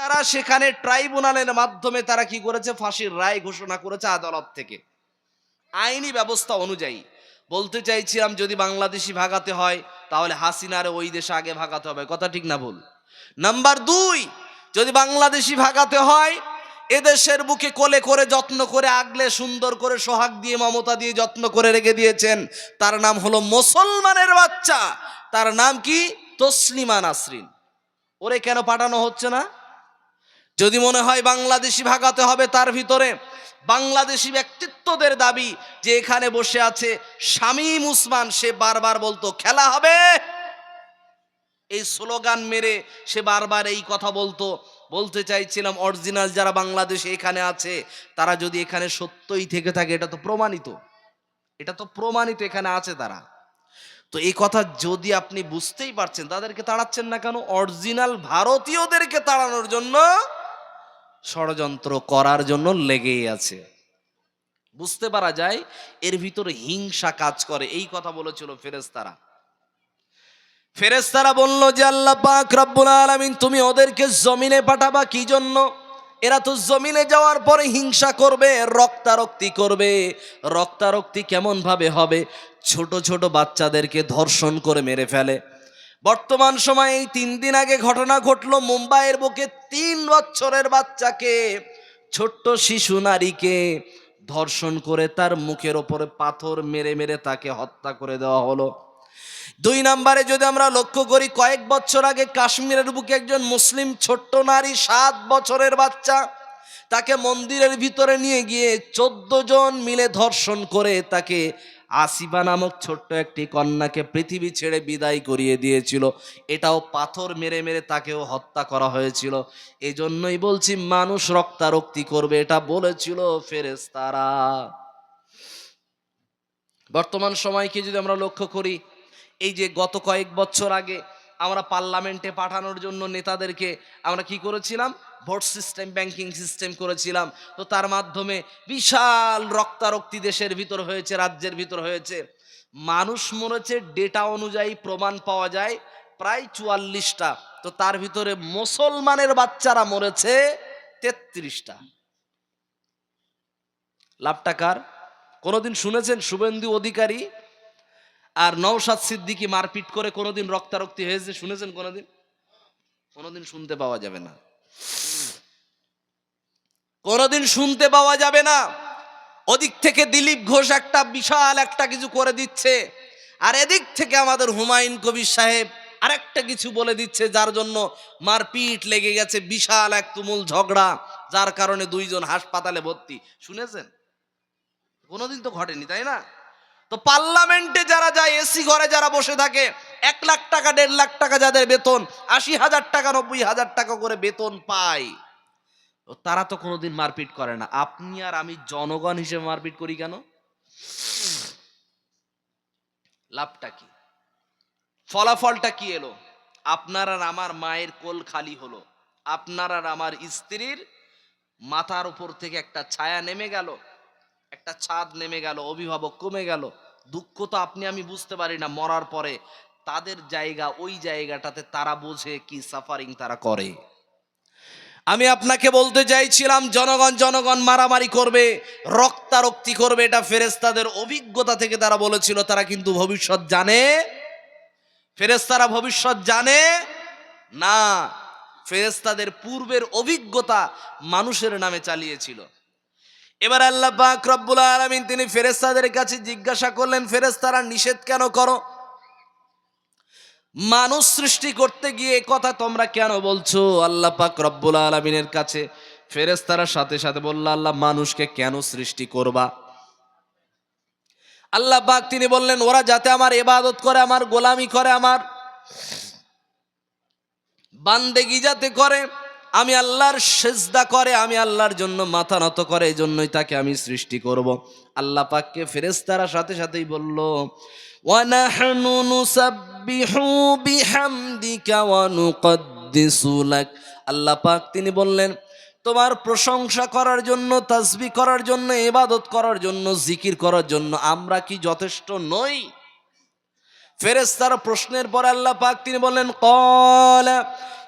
তারা সেখানে ট্রাইব্যুনালের মাধ্যমে তারা কি করেছে? ফাঁসির রায় ঘোষণা করেছে আদালত থেকে। আইনি ব্যবস্থা অনুযায়ী বলতে চাইছিলাম, যদি বাংলাদেশি ভাগাতে হয়, তাহলে হাসিনার ওই দেশে আগে ভাগাতে হবে। কথা ঠিক না ভুল। নাম্বার দুই, যদি বাংলাদেশি ভাগাতে হয়, এদেশের বুকে কোলে করে, যত্ন করে, আগলে, সুন্দর করে, সোহাগ দিয়ে, মমতা দিয়ে যত্ন করে রেখে দিয়েছেন, তার নাম হলো মুসলমানের বাচ্চা। তার নাম কি? তসলিমা নাসরিন। ওরে কেন পাঠানো হচ্ছে না? যদি মনে হয় বাংলাদেশি ভাগাতে হবে তার ভিতরে, বাংলাদেশি ব্যক্তিত্বদের দাবি যে এখানে বসে আছে শামীম উসমান, সে বারবার বলতো, খেলা হবে। এই স্লোগান মেরে সে বারবার এই কথা বলতো। বলতে চাইছিলাম, অরিজিনাল যারা বাংলাদেশে এখানে আছে, তারা যদি এখানে সত্যই থেকে থাকে, এটা তো প্রমাণিত। এটা তো প্রমাণিত এখানে আছে তারা। তো এই কথা যদি আপনি বুঝতেই পারছেন, তাদেরকে তাড়াচ্ছেন না কেন? অরিজিনাল ভারতীয়দেরকে তাড়ানোর জন্য ষড়যন্ত্র করার জন্য লেগেই আছে। বুঝতে পারা যায়, এর ভিতরে হিংসা কাজ করে। এই কথা বলেছিল ফেরেস্তারা ফেরেস্তারা বলল যে আল্লাহ পাক রব্বুল আলামিন, তুমি ওদেরকে জমিনে পাঠাবা কি জন্য? এরা তো জমিনে যাওয়ার পরে হিংসা করবে, রক্তারক্তি করবে। রক্তারক্তি কেমন ভাবে হবে? ছোট ছোট বাচ্চাদেরকে ধর্ষণ করে মেরে ফেলে। বর্তমান সময়ে এই তিন দিন আগে ঘটনা ঘটলো মুম্বাইয়ের বুকে তিন বছরের বাচ্চাকে, ছোট্ট শিশু নারীকে ধর্ষণ করে তার মুখের ওপরে পাথর মেরে মেরে তাকে হত্যা করে দেওয়া হলো। দুই নম্বরে যদি আমরা লক্ষ্য করি, কয়েক বছর আগে কাশ্মীরের বুকে একজন মুসলিম ছোট্ট নারী, সাত বছরের বাচ্চা, তাকে মন্দিরের ভিতরে নিয়ে গিয়ে চোদ্দ জন মিলে ধর্ষণ করে তাকে আসিবা নামক ছোট্ট একটি কন্যাকে পৃথিবী ছেড়ে বিদায় করিয়ে দিয়েছিল। এটাও পাথর মেরে মেরে তাকেও হত্যা করা হয়েছিল। এজন্যই জন্যই বলছি মানুষ রক্তারক্তি করবে, এটা বলেছিল ফেরেস্তারা বর্তমান সময়কে যদি আমরা লক্ষ্য করি, এই যে গত কয়েক বছর আগে আমরা পার্লামেন্টে পাঠানোর জন্য নেতাদেরকে আমরা কি করেছিলাম? ভোট সিস্টেম, ব্যাংকিং সিস্টেম করেছিলাম। তো তার মাধ্যমে বিশাল রক্তারক্তি দেশের ভিতর হয়েছে, রাজ্যের ভিতর হয়েছে। মানুষ মরেছে ডেটা অনুযায়ী প্রমাণ পাওয়া যায় প্রায় চুয়াল্লিশটা। তো তার ভিতরে মুসলমানের বাচ্চারা মরেছে তেত্রিশটা। লাভটা কার? কোনোদিন শুনেছেন শুভেন্দু অধিকারী আর নওশাদ সিদ্দিকি মারপিট করে কোনোদিন রক্তারক্তি হয়েছে, শুনেছেন কোনোদিন? কোনোদিন শুনতে পাওয়া যাবে না। কোনোদিন শুনতে পাওয়া যাবে না। ওদিক থেকে দিলীপ ঘোষ একটা বিশাল একটা কিছু করে দিচ্ছে, আর এদিক থেকে আমাদের হুমায়ুন কবির সাহেব আরেকটা কিছু বলে দিচ্ছে, যার জন্য মারপিট লেগে গেছে, বিশাল এক তুমুল ঝগড়া, যার কারণে দুইজন হাসপাতালে ভর্তি। শুনেছেন? কোনোদিন তো ঘটেনি, তাই না? তো পার্লামেন্টে যারা যায় এসি ঘরে যারা বসে থাকে, এক লাখ টাকা, দেড় লাখ টাকা যাদের বেতন, আশি হাজার টাকা, নব্বই হাজার টাকা করে বেতন পায়। তারা তো কোনোদিন মারপিট করে না। আপনি আর আমি জনগণ হিসেবে মারপিট করি কেন? লাভটা কি? ফলাফলটা কি এলো? আপনার আর আমার মায়ের কোল খালি হলো। আপনার আর আমার স্ত্রীর মাথার উপর থেকে একটা ছায়া নেমে গেল। একটা ছাদ নেমে গেল, অভিভাবক কমে গেল। দুঃখ তো আপনি, আমি বুঝতে পারি না, মরার পরে তাদের জায়গা, ওই জায়গাটাতে তারা বোঝে কি সাফারিং তারা করে। আমি আপনাকে বলতে চাইছিলাম, জনগণ জনগণ মারামারি করবে, রক্তারক্তি করবে, এটা ফেরেস্তাদের অভিজ্ঞতা থেকে তারা বলেছিল, তারা কিন্তু ভবিষ্যৎ জানে। ফেরেস্তারা ভবিষ্যৎ জানে? না ফেরেস্তাদের পূর্বের অভিজ্ঞতা মানুষের নামে চালিয়েছিল। এবার আল্লাহ পাক রব্বুল আলামিন তিনি ফেরেস্তাদের কাছে জিজ্ঞাসা করলেন ফেরেস্তারা নিষেধ কেন করো? মানুষ সৃষ্টি করতে গিয়ে কথা তোমরা কেন বলছো? আল্লাহ পাক রব্বুল আলামিনের কাছে ফেরেস্তারা সাথে সাথে বলল, আল্লাহ, মানুষকে কেন সৃষ্টি করবা? আল্লাহ পাক তিনি বললেন, ওরা যাতে আমার এবাদত করে, আমার গোলামি করে, আমার বান্দেগি যাতে করে আমি আল্লাহর সেজদা করে, আমি আল্লাহর জন্য মাথা নত করে এই জন্যই তাকে আমি সৃষ্টি করব। আল্লাহ পাককে ফেরেস্তারা সাথে সাথেই বলল, ওয়ানাহনু নুসাব্বিহু বিহামদিকা ওয়া নুকদ্দিসু লাক আল্লাহ পাক তিনি বললেন, তোমার প্রশংসা করার জন্য, তাসবি করার জন্য এবাদত করার জন্য, জিকির করার জন্য আমরা কি যথেষ্ট নই ফেরেস্তার প্রশ্নের পর আল্লাহ পাক তিনি বললেন কলা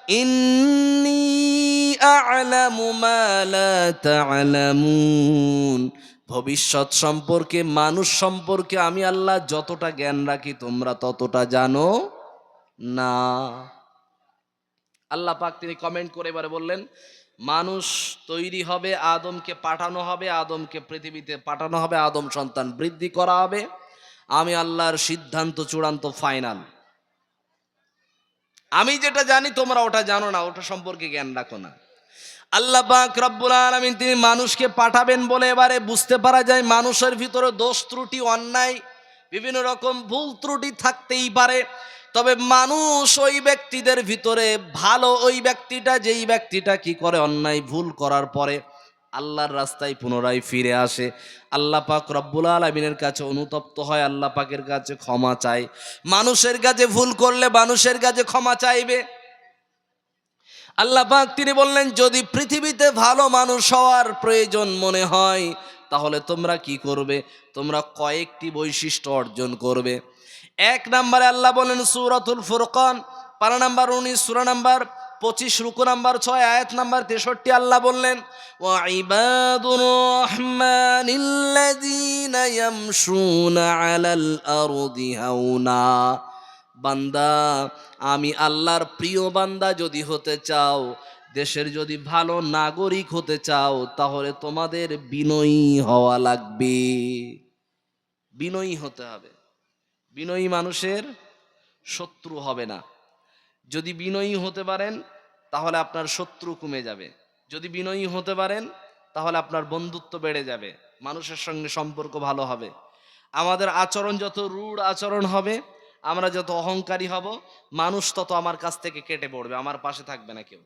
ইন্নি আ'লামু মা ভবিষ্যৎ সম্পর্কে, মানুষ সম্পর্কে আমি আল্লাহ যতটা জ্ঞান রাখি, তোমরা ততটা জানো না। আল্লাহ পাক তিনি কমেন্ট করে এবারে বললেন, মানুষ তৈরি হবে, আদমকে পাঠানো হবে, আদমকে পৃথিবীতে পাঠানো হবে, আদম সন্তান বৃদ্ধি করা হবে। আমি আল্লাহর সিদ্ধান্ত চূড়ান্ত ফাইনাল আমি যেটা জানি, তোমরা ওটা জানো না, ওটা সম্পর্কে জ্ঞান রাখো না। আল্লাহ রব্বুল আলামিন তিনি মানুষকে পাঠাবেন বলে এবারে বুঝতে পারা যায় মানুষের ভিতরে দোষ ত্রুটি, অন্যায়, বিভিন্ন রকম ভুল ত্রুটি থাকতেই পারে। তবে মানুষ ওই ব্যক্তিদের ভিতরে ভালো ওই ব্যক্তিটা, যেই ব্যক্তিটা কি করে অন্যায়, ভুল করার পরে আল্লাহর রাস্তায় পুনরায় ফিরে আসে। আল্লাহ পাক রব্বুল আলমিনের কাছে অনুতপ্ত হয়, আল্লাহ পাকের কাছে ক্ষমা চায়। মানুষের কাছে ভুল করলে মানুষের কাছে ক্ষমা চাইবে। আল্লাহ পাক তিনি বললেন, যদি পৃথিবীতে ভালো মানুষ হওয়ার প্রয়োজন মনে হয়, তাহলে তোমরা কি করবে? তোমরা কয়েকটি বৈশিষ্ট্য অর্জন করবে। এক নম্বরে আল্লাহ বলেন, সুরাতুল ফুরকান। পারা নাম্বার উনিশ, সুরা নাম্বার পঁচিশ রুকু নাম্বার ছয় আয়াত নাম্বার তেষট্টি আল্লাহ বললেন وعباد الرحمن الذين يمشون على الأرض هونا বান্দা আমি আল্লাহর প্রিয় বান্দা যদি হতে চাও দেশের যদি ভালো নাগরিক হতে চাও তাহলে তোমাদের বিনয়ী হওয়া লাগবে বিনয়ী হতে হবে বিনয়ী মানুষের শত্রু হবে না যদি বিনয়ী হতে পারেন তাহলে আপনার শত্রু কমে যাবে। যদি বিনয়ী হতে পারেন, তাহলে আপনার বন্ধুত্ব বেড়ে যাবে। মানুষের সঙ্গে সম্পর্ক ভালো হবে। আমাদের আচরণ যত রূঢ় আচরণ হবে, আমরা যত অহংকারী হব, মানুষ তত আমার কাছ থেকে কেটে পড়বে, আমার পাশে থাকবে না কেউ।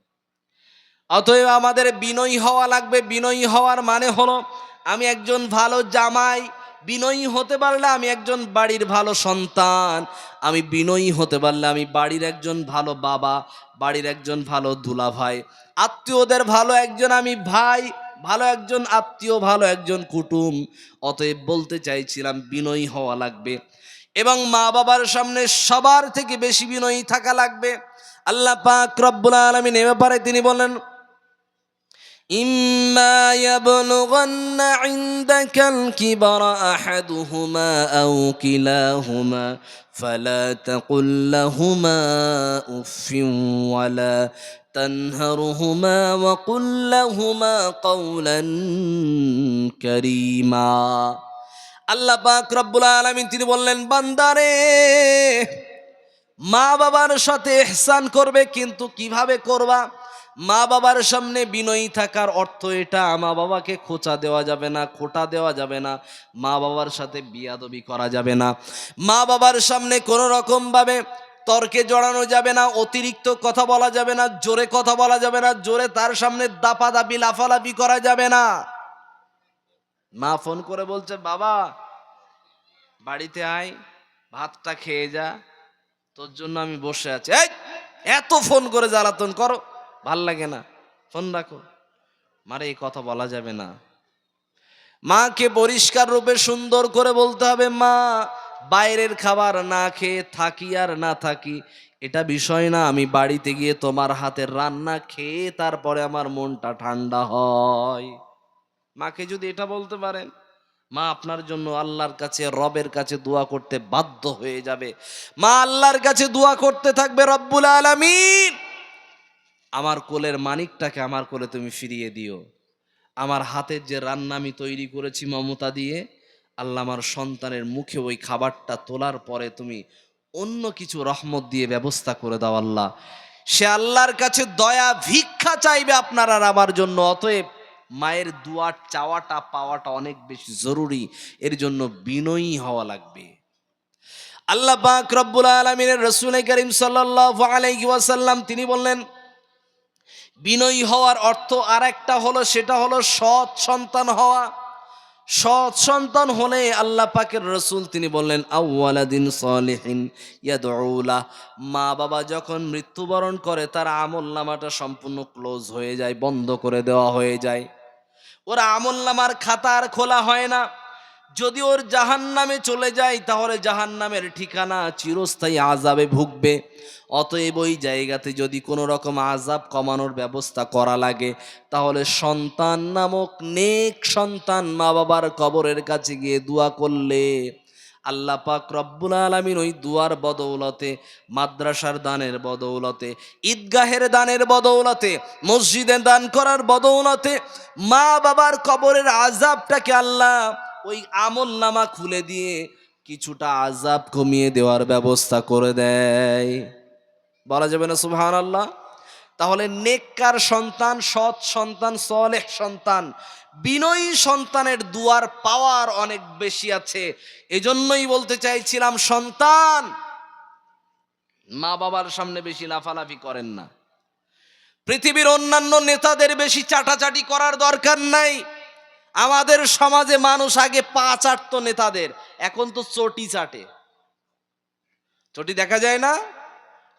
অতএব আমাদের বিনয়ী হওয়া লাগবে। বিনয়ী হওয়ার মানে হলো, আমি একজন ভালো জামাই, বিনয়ী হতে পারলে আমি একজন বাড়ির ভালো সন্তান, আমি বিনয়ী হতে পারলে আমি বাড়ির একজন ভালো বাবা বাড়ির একজন ভালো দুলা ভাই আত্মীয়দের ভালো একজন আমি ভাই ভালো একজন আত্মীয় ভালো একজন কুটুম অতএব বলতে চাইছিলাম বিনয়ী হওয়া লাগবে এবং মা বাবার সামনে সবার থেকে বেশি বিনয়ী থাকা লাগবে আল্লাহ পাক রব্বুল আলমিন এ ব্যাপারে তিনি বলেন إما يبلغن عندك الكبر أحدهما أو كلاهما فلا تقل لهما أف ولا تنهرهما وقل لهما قولا كريما আল্লাহ পাক রব্বুল আলামিন তিনি বললেন বান্দারে মা বাবার সাথে এহসান করবে কিন্তু কিভাবে করবা মা বাবার সামনে বিনয়ী থাকার অর্থ এটা, মা বাবাকে খোঁচা দেওয়া যাবে না, খোটা দেওয়া যাবে না, মা বাবার সাথে বিয়াদবি করা যাবে না। মা বাবার সামনে কোনো রকমভাবে তর্কে জড়ানো যাবে না, অতিরিক্ত কথা বলা যাবে না, জোরে কথা বলা যাবে না, জোরে তার সামনে দাপাদাপি, লাফালাফি করা যাবে না। মা ফোন করে বলছে, বাবা, বাড়িতে আয়, ভাতটা খেয়ে যা, তোর জন্য আমি বসে আছি। এত ফোন করে জ্বালাতন করো। ভালো লাগে না। ফোন রাখো মারে এই কথা বলা যাবে না। মাকে পরিষ্কার রূপে সুন্দর করে বলতে হবে, মা, বাইরের খাবার না খেয়ে থাকি আর না থাকি, এটা বিষয় না। আমি বাড়িতে গিয়ে তোমার হাতের রান্না খেয়ে তারপরে আমার মনটা ঠান্ডা হয়। মাকে যদি এটা বলতে পারেন, মা আপনার জন্য আল্লাহর কাছে, রবের কাছে দোয়া করতে বাধ্য হয়ে যাবে। মা আল্লাহর কাছে দোয়া করতে থাকবে রব্বুল আলামিন। আমার কোলের মানিকটাকে আমার কোলে তুমি ফিরিয়ে দিও। আমার হাতের যে রান্না আমি তৈরি করেছি মমতা দিয়ে, আল্লাহ আমার সন্তানের মুখে ওই খাবারটা তোলার পরে তুমি অন্য কিছু রহমত দিয়ে ব্যবস্থা করে দাও আল্লাহ। সে আল্লাহর কাছে দয়া, ভিক্ষা চাইবে আপনার আর আমার জন্য, অতএব মায়ের দুয়ার চাওয়াটা পাওয়াটা অনেক বেশি জরুরি, এর জন্য বিনয়ী হওয়া লাগবে। আল্লাহ পাক রব্বুল আলমিনের রসুল করিম সাল্লাল্লাহু আলাইহি ওয়াসাল্লাম তিনি বললেন বিনয়ী হওয়ার অর্থ আর একটা হলো, সেটা হলো সৎ সন্তান হওয়া। সৎ সন্তান হলে আল্লাহ পাকের রসুল তিনি বললেন আউ্লাদিন সলিহিন ইয়াদউলা। মা বাবা যখন মৃত্যুবরণ করে, তার আমল নামাটা সম্পূর্ণ ক্লোজ হয়ে যায়, বন্ধ করে দেওয়া হয়ে যায়। ওরা আমল নামার খাতা আর খোলা হয় না। যদি ওর জাহান নামে চলে যায় তাহলে জাহান নামের ঠিকানা চিরস্থায়ী আজাবে ভুগবে। অতএব ওই জায়গাতে যদি কোনো রকম আজাব কমানোর ব্যবস্থা করা লাগে, তাহলে সন্তান নামক নেক সন্তান মা বাবার কবরের কাছে গিয়ে দোয়া করলে আল্লাহ পাক রব্বুল আলমিন ওই দুয়ার বদৌলতে, মাদ্রাসার দানের বদৌলতে, ঈদগাহের দানের বদৌলতে, মসজিদে দান করার বদৌলতে মা বাবার কবরের আজাবটাকে আল্লাহ ওই আমল নামা খুলে দিয়ে কিছুটা আজাব কমিয়ে দেওয়ার ব্যবস্থা করে দেয়। বলা যাবে না সুবহান আল্লাহ তাহলে নেককার সন্তান, সৎ সন্তান, সলেহ সন্তান, বিনয়ী সন্তানের দুয়ার পাওয়ার অনেক বেশি আছে। এজন্যই বলতে চাইছিলাম, সন্তান মা বাবার সামনে বেশি লাফালাফি করেন না। পৃথিবীর অন্যান্য নেতাদের বেশি চাটাচাটি করার দরকার নাই। আমাদের সমাজে মানুষ আগে পা চাটতো নেতাদের, এখন তো চটি চাটে। চটি দেখা যায় না?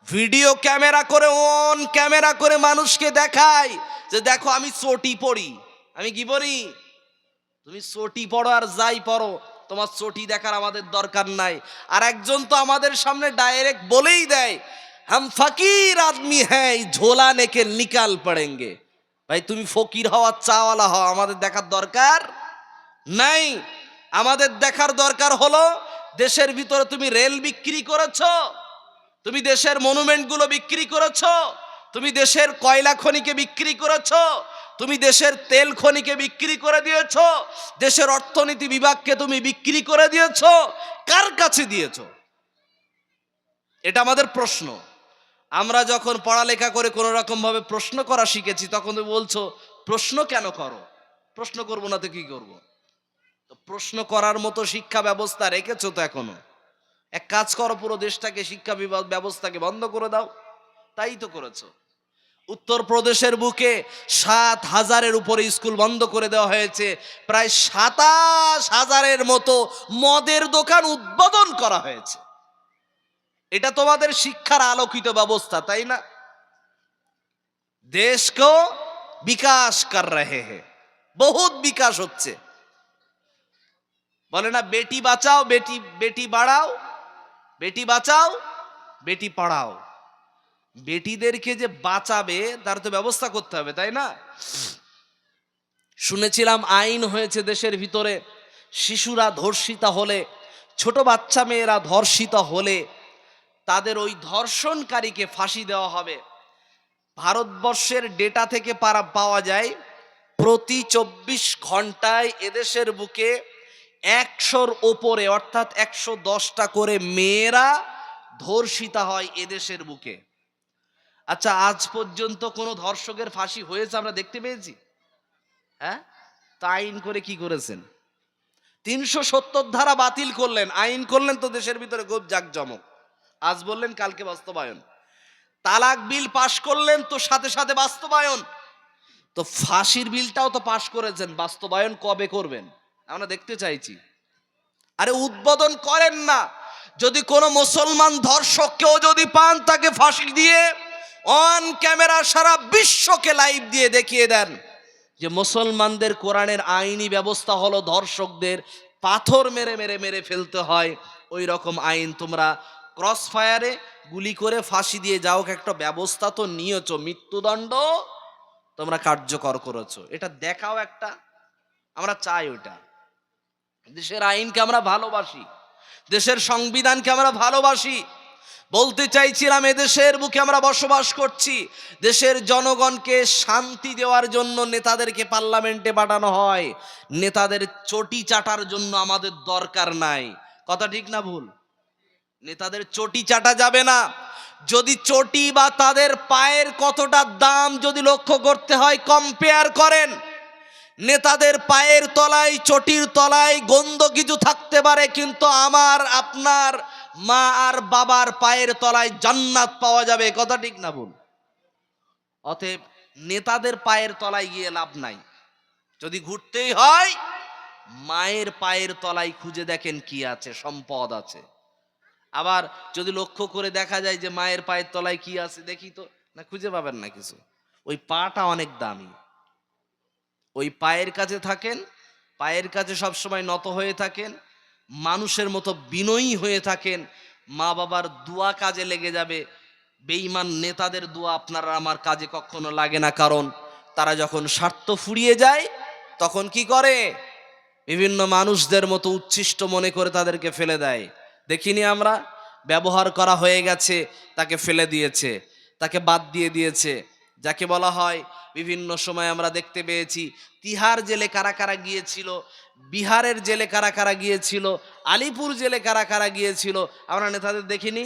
ভিডিও ক্যামেরা করে, অন ক্যামেরা করে মানুষকে দেখায় যে দেখো আমি চটি পড়ি আমি কি পড়ি তুমি চটি পড়ো আর যাই পড়ো, তোমার চটি দেখার আমাদের দরকার নাই। আর একজন তো আমাদের সামনে ডাইরেক্ট বলেই দেয়, হাম ফকির আদমি হ্যাঁ ঝোলা নেকে নিকাল পড়েঙ্গে। ভাই, তুমি ফকির হওয়ার চাওয়ালা হও, আমাদের দেখার দরকার নাই। আমাদের দেখার দরকার হলো, দেশের ভিতরে তুমি রেল বিক্রি করেছ, তুমি দেশের মনুমেন্টগুলো বিক্রি করেছ, তুমি দেশের কয়লা খনিকে বিক্রি করেছ, তুমি দেশের তেল খনিকে বিক্রি করে দিয়েছ, দেশের অর্থনীতি বিভাগকে তুমি বিক্রি করে দিয়েছ, কার কাছে দিয়েছ? এটা আমাদের প্রশ্ন। আমরা যখন পড়ালেখা করে কোনো রকম ভাবে প্রশ্ন করা শিখেছি, তখন তুমি বলছো, প্রশ্ন কেন করো? প্রশ্ন করব না তো কি করব? তো প্রশ্ন করার মতো শিক্ষা ব্যবস্থা রেখেছো তো এখনও। এক কাজ করো, পুরো দেশটাকে শিক্ষা বিভাগ ব্যবস্থাকে বন্ধ করে দাও। তাই তো করেছ। উত্তরপ্রদেশের বুকে সাত হাজারের উপরে স্কুল বন্ধ করে দেওয়া হয়েছে। প্রায় সাতাশ হাজারের মতো মদের দোকান উদ্বোধন করা হয়েছে। এটা তোমাদের শিক্ষার আলোকিত ব্যবস্থা, তাই না? দেশ কো বিকাশ কর রহে হে। বহুত বিকাশ হচ্ছে। বলে না, বেটি বাঁচাও, বেটি বেটি বাড়াও, বেটি বাঁচাও, বেটি পড়াও। বেটিদেরকে যে বাঁচাবে, তার তো ব্যবস্থা করতে হবে, তাই না? শুনেছিলাম আইন হয়েছে দেশের ভিতরে, শিশুরা ধর্ষিতা হলে, ছোট বাচ্চা মেয়েরা ধর্ষিত হলে তাদের ওই ধর্ষণকারীকে ফাঁসি দেওয়া হবে। ভারতবর্ষের ডেটা থেকে পারা পাওয়া যায়, প্রতি চব্বিশ ঘন্টায় এদেশের বুকে একশোর ওপরে, অর্থাৎ একশো দশটা করে মেয়েরা ধর্ষিতা হয় এদেশের বুকে। আচ্ছা আজ পর্যন্ত কোনো ধর্ষকের ফাঁসি হয়েছে আমরা দেখতে পেয়েছি? হ্যাঁ? তা আইন করে কি করেছেন? তিনশো সত্তর ধারা বাতিল করলেন। আইন করলেন তো দেশের ভিতরে খুব জাকজমক আজ বললেন, কালকে বাস্তবায়ন। তালাক বিল পাশ করলেন তো সাথে সাথে বাস্তবায়ন। তো ফাঁসির বিলটাও তো পাশ করেছেন, বাস্তবায়ন কবে করবেন? আমরা দেখতে চাইছি। আরে উদ্বোধন করেন না। যদি কোনো মুসলমান ধর্ষককেও যদি পান, তাকে ফাঁসি দিয়ে অন ক্যামেরা সারা বিশ্বকে লাইভ দিয়ে দেখিয়ে দেন। যে মুসলমানদের কোরআনের আইনি ব্যবস্থা হলো ধর্ষকদের পাথর মেরে মেরে মেরে ফেলতে হয়, ওই রকম আইন তোমরা ক্রস ফায়ারে গুলি করে ফাঁসি দিয়ে যাও একটা ব্যবস্থা তো নিয়েছো। মৃত্যুদণ্ড তোমরা কার্যকর করেছ। এটা দেখাও একটা। আমরা চাই ওটা দেশের আইনকে আমরা ভালোবাসি। দেশের সংবিধানকে আমরা ভালোবাসি। বলতে চাইছিলাম, এদেশের বুকে আমরা বসবাস করছি। দেশের জনগণকে শান্তি দেওয়ার জন্য নেতাদেরকে পার্লামেন্টে পাঠানো হয়। নেতাদের চটি চাটার জন্য আমাদের দরকার নাই। কথা ঠিক না ভুল? নেতাদের চটি চাটা যাবে না। যদি চটি বা তাদের পায়ের কতটা দাম যদি লক্ষ্য করতে হয় কম্পেয়ার করেন। নেতাদের পায়ের তলায়, চটির তলায় গন্ধ কিছু থাকতে পারে, কিন্তু আমার, আপনার মা আর বাবার পায়ের তলায় জান্নাত পাওয়া যাবে, কথা ঠিক না ভুল? অতএব নেতাদের পায়ের তলায় গিয়ে লাভ নাই। যদি ঘুরতেই হয়, মায়ের পায়ের তলায় খুঁজে দেখেন কি আছে, সম্পদ আছে। আবার যদি লক্ষ্য করে দেখা যায় যে মায়ের পায়ের তলায় কি আছে, দেখি তো, না খুঁজে পাবেন না কিছু। ওই পাটা অনেক দামি। ওই পায়ের কাছে থাকেন, পায়ের কাছে সবসময় নত হয়ে থাকেন, মানুষের মতো বিনয়ী হয়ে থাকেন মা বাবার দোয়া কাজে লেগে যাবে। বেঈমান নেতাদের দোয়া আপনার আমার কাজে কখনো লাগে না, কারণ তারা যখন স্বার্থ ফুরিয়ে যায়, তখন কি করে? বিভিন্ন মানুষদের মতো উচ্ছিষ্ট মনে করে তাদেরকে ফেলে দেয়। দেখিনি আমরা। ব্যবহার করা হয়ে গেছে, তাকে ফেলে দিয়েছে, তাকে বাদ দিয়ে দিয়েছে। যাকে বলা হয়, বিভিন্ন সময় আমরা দেখতে পেয়েছি, তিহার জেলে কারা কারা গিয়েছিল, বিহারের জেলে কারা কারা গিয়েছিল, আলিপুর জেলে কারা কারা গিয়েছিল, আমরা নেতাদের দেখিনি।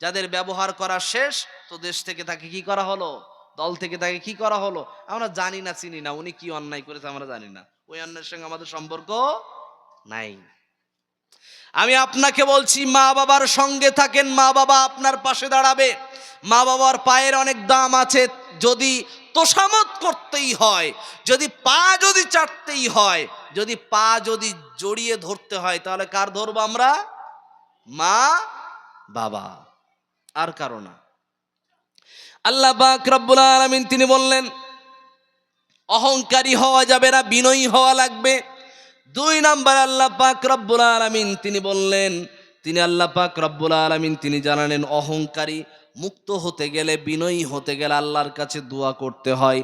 যাদের ব্যবহার করা শেষ, তো দেশ থেকে তাকে কি করা হলো? দল থেকে তাকে কি করা হলো? আমরা জানি না, চিনি না, উনি কি অন্যায় করেছে আমরা জানি না। ওই অন্যায়ের সঙ্গে আমাদের সম্পর্ক নাই। আমি আপনাকে বলছি, মা বাবার সঙ্গে থাকেন, মা বাবা আপনার পাশে দাঁড়াবে। মা বাবার পায়ের অনেক দাম আছে, যদি তোষামত করতেই হয়, যদি পা যদি চাটতেই হয়, যদি পা যদি জড়িয়ে ধরতে হয়, তাহলে কার ধরবো আমরা? মা বাবা, আর কারও না। আল্লাহ পাক আলামিন তিনি বললেন, অহংকারী হওয়া যাবে না, বিনয়ী হওয়া লাগবে। দুই নাম্বার আল্লাহ পাক রব্বুল আলামিন, তিনি বললেন, তিনি আল্লাহ পাক রব্বুল আলামিন, তিনি জানালেন, অহংকারী মুক্ত হতে গেলে, বিনয়ী হতে গেলে আল্লাহর কাছে দোয়া করতে হয়।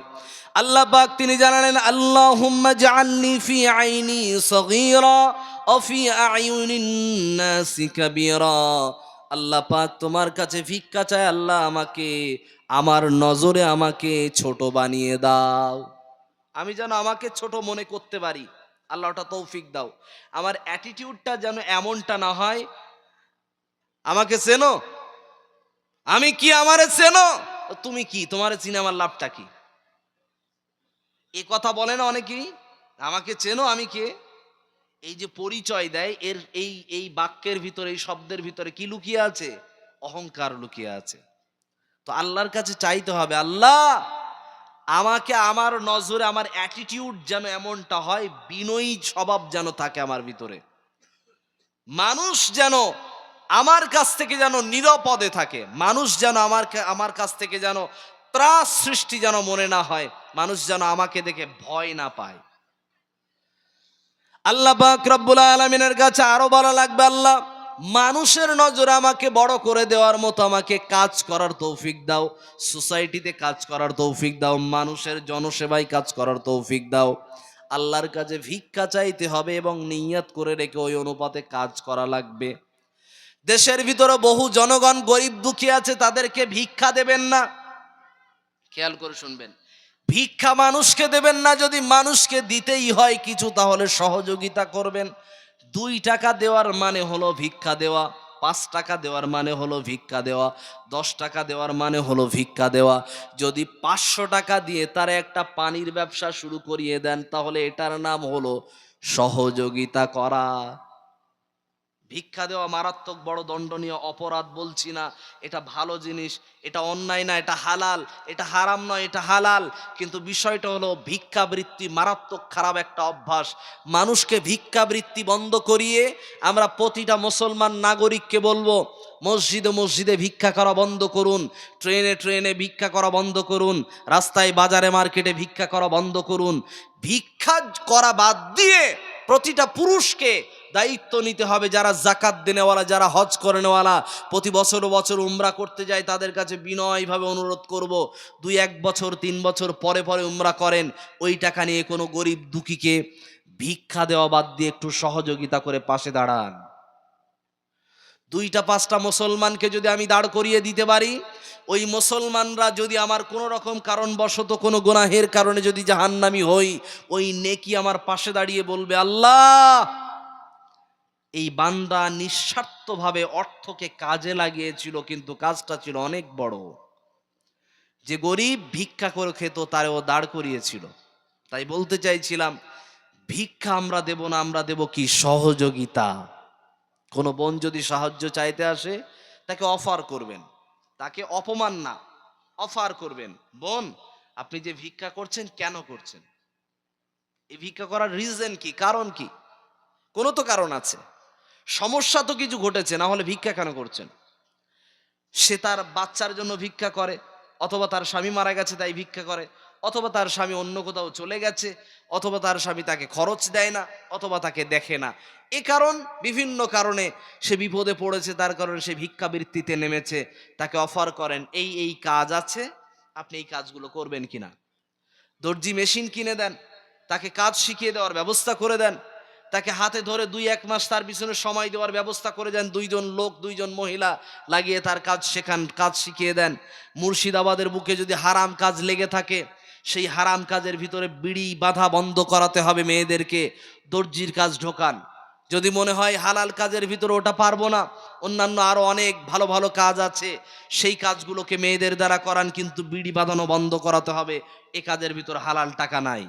আল্লাহ পাক, তিনি জানালেন, আল্লাহুম্মা জাআলনি ফি আইনি সগীরা ও ফি আল্লাহ পাক, তোমার কাছে ভিক্ষা চায়, আল্লাহ আমাকে, আমার নজরে আমাকে ছোট বানিয়ে দাও। আমি যেন আমাকে ছোট মনে করতে পারি। আল্লাহ ওটা তৌফিক দাও। আমার অ্যাটিটিউডটা যেন এমনটা না হয়। আমাকে চেনো? আমি কি আমারে চেনো? তুমি কি? তোমারে চিনে আমার লাভটা কি? এ কথা বলে না অনেকেই? আমাকে চেনো? আমি কে? এই যে পরিচয় দেয়, এর এই এই বাক্যের ভিতরে, এই শব্দের ভিতরে কি লুকিয়ে আছে? অহংকার লুকিয়ে আছে। তো আল্লাহর কাছে চাইতে হবে, আল্লাহ! আমাকে আমার নজরে, আমার অ্যাটিটিউড যেন এমনটা হয়, বিনয়ী স্বভাব যেন থাকে আমার ভিতরে। মানুষ যেন আমার কাছ থেকে যেন নিরাপদে থাকে, মানুষ যেন আমার আমার কাছ থেকে যেন ত্রাস সৃষ্টি যেন মনে না হয়, মানুষ যেন আমাকে দেখে ভয় না পায়। আল্লাহ পাক রব্বুল আলমিনের কাছে আরও বলা লাগবে, আল্লাহ মানুষের নজর আমাকে বড় করে দেওয়ার মতো আমাকে কাজ করার তৌফিক দাও। সোসাইটিতে কাজ করার তৌফিক দাও। মানুষের জনসেবায় কাজ করার তৌফিক দাও। আল্লাহর কাছে ভিক্ষা চাইতে হবে এবং নিয়াত করে রেখে ওই অনুপাতে কাজ করা লাগবে। দেশের ভিতরে বহু জনগণ গরিব দুঃখী আছে, তাদেরকে ভিক্ষা দেবেন না। খেয়াল করে শুনবেন। ভিক্ষা মানুষকে দেবেন না, যদি মানুষকে দিতেই হয় কিছু, তাহলে সহযোগিতা করবেন। দুই টাকা দেওয়ার মানে হলো ভিক্ষা দেওয়া, পাঁচ টাকা দেওয়ার মানে হলো ভিক্ষা দেওয়া, দশ টাকা দেওয়ার মানে হলো ভিক্ষা দেওয়া। যদি পাঁচশো টাকা দিয়ে তারা একটা পানির ব্যবসা শুরু করিয়ে দেন, তাহলে এটার নাম হলো সহযোগিতা করা। ভিক্ষা দেওয়া মারাত্মক বড় দণ্ডনীয় অপরাধ বলছি না। এটা ভালো জিনিস, এটা অন্যায় না, এটা হালাল, এটা হারাম নয় এটা হালাল। কিন্তু বিষয়টা হলো ভিক্ষাবৃত্তি মারাত্মক খারাপ একটা অভ্যাস। মানুষকে ভিক্ষাবৃত্তি বন্ধ করিয়ে আমরা প্রতিটা মুসলমান নাগরিককে বলব, মসজিদে মসজিদে ভিক্ষা করা বন্ধ করুন, ট্রেনে ট্রেনে ভিক্ষা করা বন্ধ করুন, রাস্তায় বাজারে মার্কেটে ভিক্ষা করা বন্ধ করুন। ভিক্ষা করা বাদ দিয়ে প্রতিটা পুরুষকে দায়িত্ব নিতে হবে যারা জাকাত দেনেওয়ালা, যারা হজ করে নেওয়ালা প্রতি বছর বছর উমরা করতে যায় তাদের কাছে বিনয়ভাবে অনুরোধ করব, দুই এক বছর, তিন বছর পরে পরে উমরা করেন, ওই টাকা নিয়ে কোনো গরিব দুঃখীকে ভিক্ষা দেওয়া বাদ দিয়ে একটু সহযোগিতা করে পাশে দাঁড়ান। দুইটা পাঁচটা মুসলমানকে যদি আমি দাঁড় করিয়ে দিতে পারি, ওই মুসলমানরা যদি আমার কোনো রকম কারণবশত, কোনো গুনাহের কারণে যদি জাহান্নামি হই, ওই নেকি আমার পাশে দাঁড়িয়ে বলবে, আল্লাহ এই বান্দা নিঃস্বার্থভাবে অর্থকে কাজে লাগিয়েছিল, কিন্তু কাজটা ছিল অনেক বড়। যে গরিব ভিক্ষা করে খেত, তারেও দাঁড় করিয়েছিল। তাই বলতে চাইছিলাম, ভিক্ষা আমরা দেব না, আমরা দেব কি সহযোগিতা। কোনো বোন যদি সাহায্য চাইতে আসে, তাকে অফার করবেন। তাকে অপমান না, অফার করবেন। বোন, আপনি যে ভিক্ষা করছেন, কেন করছেন? এই ভিক্ষা করার রিজন কি, কারণ কি? কোনো তো কারণ আছে। সমস্যা তো কিছু ঘটেছে, না হলে ভিক্ষা কেন করছেন? সে তার বাচ্চার জন্য ভিক্ষা করে, অথবা তার স্বামী মারা গেছে তাই ভিক্ষা করে, অথবা তার স্বামী অন্য কোথাও চলে গেছে, অথবা তার স্বামী তাকে খরচ দেয় না, অথবা তাকে দেখে না। এ কারণ, বিভিন্ন কারণে সে বিপদে পড়েছে, তার কারণে সে ভিক্ষাবৃত্তিতে নেমেছে, তাকে অফার করেন, এই এই কাজ আছে, আপনি এই কাজগুলো করবেন কিনা? দর্জি মেশিন কিনে দেন, তাকে কাজ শিখিয়ে দেওয়ার ব্যবস্থা করে দেন তাকে হাতে ধরে দুই এক মাস তার পিছনে সময় দেওয়ার ব্যবস্থা করে দেন। দুইজন লোক, দুইজন মহিলা লাগিয়ে তার কাজ শেখান কাজ শিখিয়ে দেন। মুর্শিদাবাদের বুকে যদি হারাম কাজ লেগে থাকে, সেই হারাম কাজের ভিতরে বিড়ি বাধা বন্ধ করাতে হবে মেয়েদেরকে। দর্জির কাজ ঢোকান। যদি মনে হয় হালাল কাজের ভিতরে ওটা পারব না, অন্যান্য আরও অনেক ভালো ভালো কাজ আছে, সেই কাজগুলোকে মেয়েদের দ্বারা করান, কিন্তু বিড়ি বাঁধানো বন্ধ করাতে হবে। এ কাজের ভিতর হালাল টাকা নাই।